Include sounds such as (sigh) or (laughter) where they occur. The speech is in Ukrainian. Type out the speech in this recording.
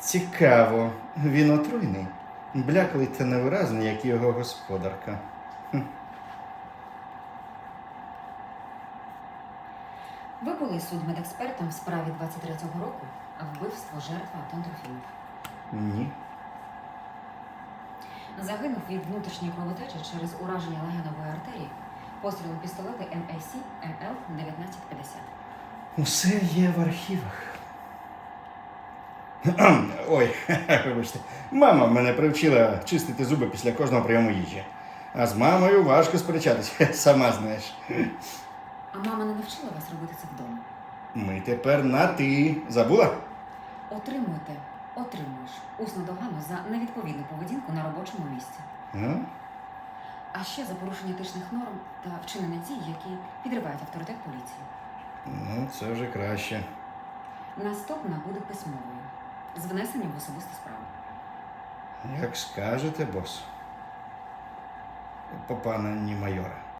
Цікаво, він отруйний. Бляклий та невиразний, як його господарка. Ви були судмедекспертом в справі 23-го року вбивство жертва Антон Трофімов. Ні. Загинув від внутрішньої кровотечі через ураження легенової артерії пострілом пістолета МАС МЛ 1950. Усе є в архівах. (clears throat) Ой, (laughs) вибачте. Мама мене привчила чистити зуби після кожного прийому їжі. А з мамою важко сперечатися, (laughs) сама знаєш. А мама не навчила вас робити це вдома. Ми тепер на ти. Забула? Отримуєте, отримуєш усну догану за невідповідну поведінку на робочому місці. А? А ще за порушення етичних норм та вчинення дій, які підривають авторитет поліції. Ну, це вже краще. Наступна буде письмовою з внесенням в особисту справу. Як скажете, бос. По пана майора.